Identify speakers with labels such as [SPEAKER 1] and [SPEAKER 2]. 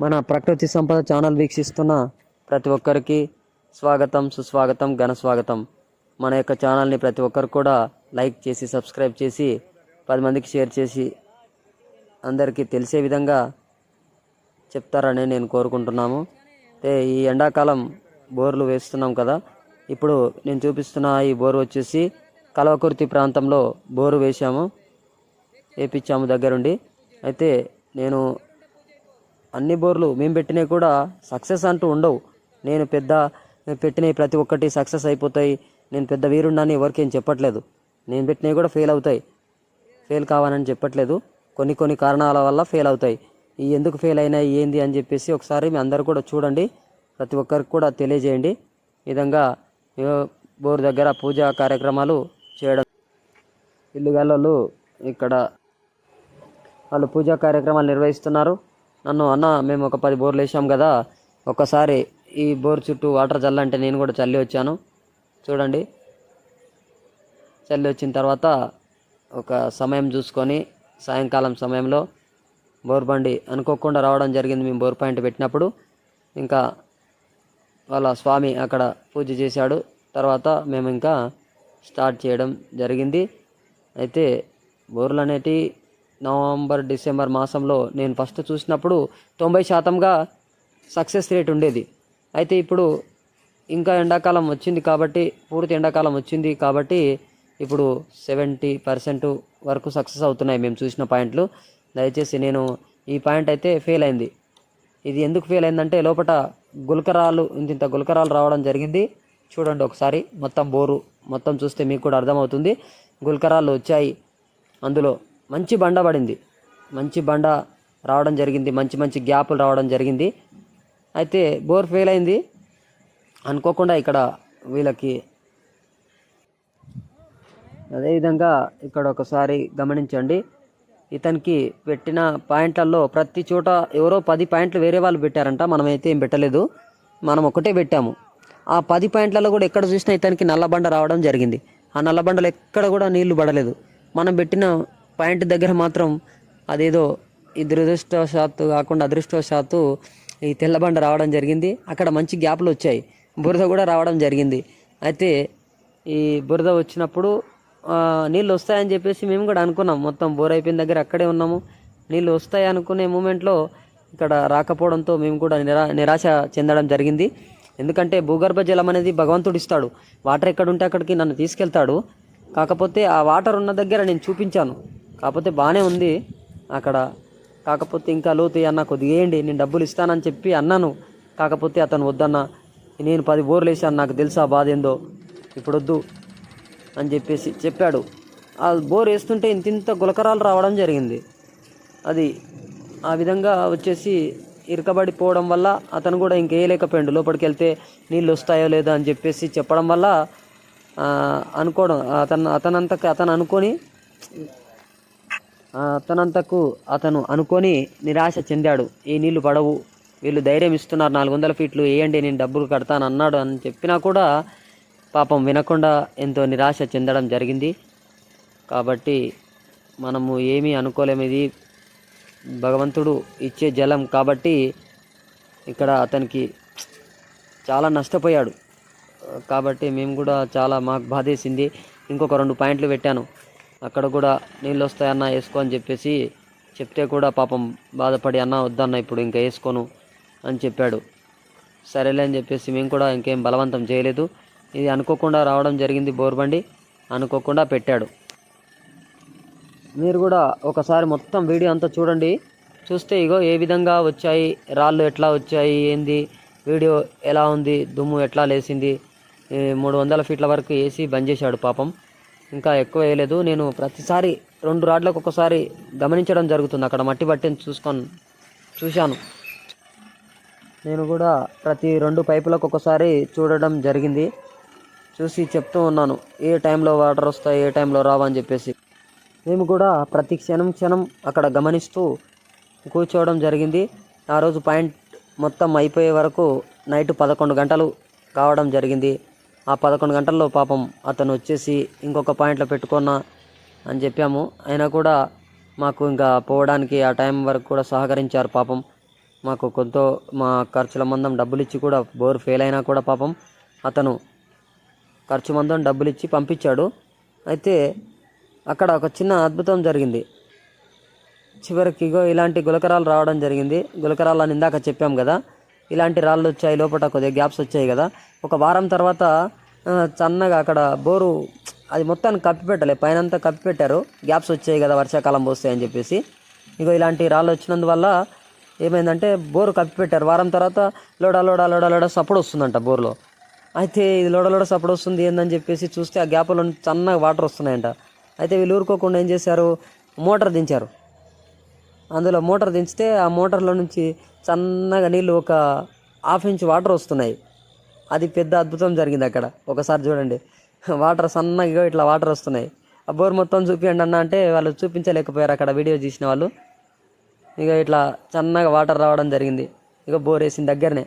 [SPEAKER 1] మన ప్రకృతి సంపద ఛానల్ వీక్షిస్తున్న ప్రతి ఒక్కరికి స్వాగతం సుస్వాగతం ఘన స్వాగతం. మన యొక్క ఛానల్ని ప్రతి ఒక్కరు కూడా లైక్ చేసి సబ్స్క్రైబ్ చేసి పది మందికి షేర్ చేసి అందరికీ తెలిసే విధంగా చెప్తారని నేను కోరుకుంటున్నాము. అయితే ఈ ఎండాకాలం బోర్లు వేస్తున్నాం కదా. ఇప్పుడు నేను చూపిస్తున్న ఈ బోరు వచ్చేసి కలవకుర్తి ప్రాంతంలో బోరు వేశాము. వేపించాము దగ్గరుండి. అయితే నేను అన్ని బోర్లు మేము పెట్టినవి కూడా సక్సెస్ అంటూ ఉండవు. నేను పెద్ద పెట్టినవి ప్రతి ఒక్కటి సక్సెస్ అయిపోతాయి. నేను పెద్ద వీరుండని ఎవరికేం చెప్పట్లేదు. నేను పెట్టినవి కూడా ఫెయిల్ అవుతాయి. ఫెయిల్ కావాలని చెప్పట్లేదు. కొన్ని కొన్ని కారణాల వల్ల ఫెయిల్ అవుతాయి. ఈ ఎందుకు ఫెయిల్ అయినాయి ఏంది అని చెప్పేసి ఒకసారి మీ అందరు కూడా చూడండి. ప్రతి ఒక్కరికి కూడా తెలియజేయండి. ఈ విధంగా బోరు దగ్గర పూజా కార్యక్రమాలు చేయడం. ఇల్లుగాళ్ళు ఇక్కడ వాళ్ళు పూజా కార్యక్రమాలు నిర్వహిస్తున్నారు. నన్ను అన్న మేము ఒక పది బోర్లు వేసాం కదా ఒకసారి ఈ బోర్ చుట్టూ వాటర్ చల్లంటే నేను కూడా చల్లి వచ్చాను. చూడండి. చల్లి వచ్చిన తర్వాత ఒక సమయం చూసుకొని సాయంకాలం సమయంలో బోర్ బండి అనుకోకుండా రావడం జరిగింది. మేము బోర్ పాయింట్ పెట్టినప్పుడు ఇంకా వాళ్ళ స్వామి అక్కడ పూజ చేశాడు. తర్వాత మేము ఇంకా స్టార్ట్ చేయడం జరిగింది. అయితే బోర్లు అనేటివి నవంబర్ డిసెంబర్ మాసంలో నేను ఫస్ట్ చూసినప్పుడు తొంభై శాతంగా సక్సెస్ రేట్ ఉండేది. అయితే ఇప్పుడు ఇంకా ఎండాకాలం వచ్చింది కాబట్టి పూర్తి ఎండాకాలం వచ్చింది కాబట్టి ఇప్పుడు సెవెంటీ పర్సెంట్ వరకు సక్సెస్ అవుతున్నాయి మేము చూసిన పాయింట్లు. దయచేసి నేను ఈ పాయింట్ అయితే ఫెయిల్ అయింది. ఇది ఎందుకు ఫెయిల్ అయిందంటే లోపల గులకరాలు ఇంత ఇంత గులకరాలు రావడం జరిగింది. చూడండి ఒకసారి మొత్తం బోరు మొత్తం చూస్తే మీకు కూడా అర్థమవుతుంది. గులకరాలు వచ్చాయి అందులో. మంచి బండ పడింది. మంచి బండ రావడం జరిగింది. మంచి మంచి గ్యాపులు రావడం జరిగింది. అయితే బోర్ ఫెయిల్ అయింది. అనుకోకుండా ఇక్కడ వీళ్ళకి అదేవిధంగా ఇక్కడ ఒకసారి గమనించండి. ఇతనికి పెట్టిన పాయింట్లలో ప్రతి చోట ఎవరో పది పాయింట్లు వేరే వాళ్ళు పెట్టారంట. మనమైతే ఏం పెట్టలేదు. మనం ఒకటే పెట్టాము. ఆ పది పాయింట్లలో కూడా ఎక్కడ చూసినా ఇతనికి నల్లబండ రావడం జరిగింది. ఆ నల్లబండలో ఎక్కడ కూడా నీళ్ళు పడలేదు. మనం పెట్టిన పాయింట్ దగ్గర మాత్రం అదేదో ఈ దురదృష్టవశాత్తు కాకుండా అదృష్టవశాత్తు ఈ తెల్లబండ రావడం జరిగింది. అక్కడ మంచి గ్యాప్లు వచ్చాయి. బురద కూడా రావడం జరిగింది. అయితే ఈ బురద వచ్చినప్పుడు నీళ్ళు వస్తాయని చెప్పేసి మేము కూడా అనుకున్నాం. మొత్తం బోర్ అయిపోయిన దగ్గర అక్కడే ఉన్నాము. నీళ్ళు వస్తాయి అనుకునే మూమెంట్లో ఇక్కడ రాకపోవడంతో మేము కూడా నిరా నిరాశ చెందడం జరిగింది. ఎందుకంటే భూగర్భ జలం అనేది భగవంతుడు ఇస్తాడు. వాటర్ ఎక్కడ ఉంటే అక్కడికి నన్ను తీసుకెళ్తాడు. కాకపోతే ఆ వాటర్ ఉన్న దగ్గర నేను చూపించాను. కాకపోతే బాగానే ఉంది అక్కడ. కాకపోతే ఇంకా లోతు అన్న కొద్దిగా వేయండి నేను డబ్బులు ఇస్తానని చెప్పి అన్నాను. కాకపోతే అతను వద్దన్న నేను పది బోర్లు వేసాను నాకు తెలుసా బాధ ఏందో ఇప్పుడు వద్దు అని చెప్పేసి చెప్పాడు. ఆ బోర్ వేస్తుంటే ఇంత ఇంత గులకరాలు రావడం జరిగింది. అది ఆ విధంగా వచ్చేసి ఇరకబడిపోవడం వల్ల అతను కూడా ఇంకేయలేకపోయాడు లోపలికి వెళ్తే నీళ్ళు వస్తాయో లేదో అని చెప్పేసి చెప్పడం వల్ల అనుకోవడం అతను అతనంతకు అతను అనుకొని తనంతకు అతనంతకు అతను అనుకొని నిరాశ చెందాడు. ఈ నీళ్ళు పడవు. వీళ్ళు ధైర్యం ఇస్తున్నారు. నాలుగు వందల ఫీట్లు వేయండి. నేను డబ్బులు కడతాను అన్నాడు అని చెప్పినా కూడా పాపం వినకుండా ఎంతో నిరాశ చెందడం జరిగింది. కాబట్టి మనము ఏమీ అనుకోలేము. ఇది భగవంతుడు ఇచ్చే జలం. కాబట్టి ఇక్కడ అతనికి చాలా నష్టపోయాడు. కాబట్టి మేము కూడా చాలా మాకు బాధేసింది. ఇంకొక రెండు పాయింట్లు పెట్టాను. అక్కడ కూడా నీళ్ళు వస్తాయన్న వేసుకో అని చెప్పేసి చెప్తే కూడా పాపం బాధపడి అన్న వద్దన్న ఇప్పుడు ఇంకా వేసుకోను అని చెప్పాడు. సరేలే అని చెప్పేసి మేము కూడా ఇంకేం బలవంతం చేయలేదు. ఇది అనుకోకుండా రావడం జరిగింది బోర్బండి అనుకోకుండా పెట్టాడు. మీరు కూడా ఒకసారి మొత్తం వీడియో అంతా చూడండి. చూస్తే ఇగో ఏ విధంగా వచ్చాయి రాళ్ళు ఎట్లా వచ్చాయి ఏంది వీడియో ఎలా ఉంది దుమ్ము ఎట్లా లేసింది మూడు వందల ఫీట్ల వరకు వేసి బంద్ చేశాడు పాపం. ఇంకా ఎక్కువ వేయలేదు. నేను ప్రతిసారి రెండు రాడ్లకు ఒకసారి గమనించడం జరుగుతుంది. అక్కడ మట్టి పట్టిని చూసుకొని చూశాను. నేను కూడా ప్రతి రెండు పైపులకు ఒకసారి చూడడం జరిగింది. చూసి చెప్తూ ఉన్నాను ఏ టైంలో వాటర్ వస్తాయి ఏ టైంలో రావని చెప్పేసి. మేము కూడా ప్రతి క్షణం క్షణం అక్కడ గమనిస్తూ కూర్చోవడం జరిగింది. ఆ రోజు పాయింట్ మొత్తం అయిపోయే వరకు నైట్ పదకొండు గంటలు కావడం జరిగింది. ఆ పదకొండు గంటల్లో పాపం అతను వచ్చేసి ఇంకొక పాయింట్లో పెట్టుకున్నా అని చెప్పాము. అయినా కూడా మాకు ఇంకా పోవడానికి ఆ టైం వరకు కూడా సహకరించారు పాపం. మాకు కొంత మా ఖర్చుల మందం డబ్బులు ఇచ్చి కూడా బోర్ ఫెయిల్ అయినా కూడా పాపం అతను ఖర్చు మందం డబ్బులు ఇచ్చి పంపించాడు. అయితే అక్కడ ఒక చిన్న అద్భుతం జరిగింది. చివరికి ఇగో ఇలాంటి గులకరాలు రావడం జరిగింది. గులకరాలు అని ఇందాక చెప్పాం కదా ఇలాంటి రాళ్ళు వచ్చాయి లోపల కొద్దిగా గ్యాప్స్ వచ్చాయి కదా. ఒక వారం తర్వాత చన్నగా సన్నగా అక్కడ బోరు అది మొత్తాన్ని కప్పి పెట్టలే పైన అంతా కప్పి పెట్టారు. గ్యాప్స్ వచ్చాయి కదా వర్షాకాలం పోస్తాయని చెప్పేసి. ఇగో ఇలాంటి రాళ్ళు వచ్చినందువల్ల ఏమైందంటే బోరు కప్పి పెట్టారు. వారం తర్వాత లోడా లోడా లోడా లోడా సప్పుడు వస్తుందంట బోర్లో. అయితే ఇది లోడ లోడ సప్పుడు వస్తుంది ఏందని చెప్పేసి చూస్తే ఆ గ్యాప్లో చన్నగా సన్నగా వాటర్ వస్తున్నాయంట. అయితే వీళ్ళు ఊరుకోకుండా ఏం చేశారు? మోటార్ దించారు. అందులో మోటార్ దించితే ఆ మోటార్లో నుంచి సన్నగా నీళ్ళు ఒక హాఫ్ ఇంచ్ వాటర్ వస్తున్నాయి. అది పెద్ద అద్భుతం జరిగింది అక్కడ. ఒకసారి చూడండి. వాటర్ సన్నగా ఇట్లా వాటర్ వస్తున్నాయి. ఆ బోర్ మొత్తం చూపించండి అన్న అంటే వాళ్ళు చూపించలేకపోయారు అక్కడ వీడియో తీసిన వాళ్ళు. ఇక ఇట్లా సన్నగా వాటర్ రావడం జరిగింది. ఇక బోర్ వేసిన దగ్గరనే.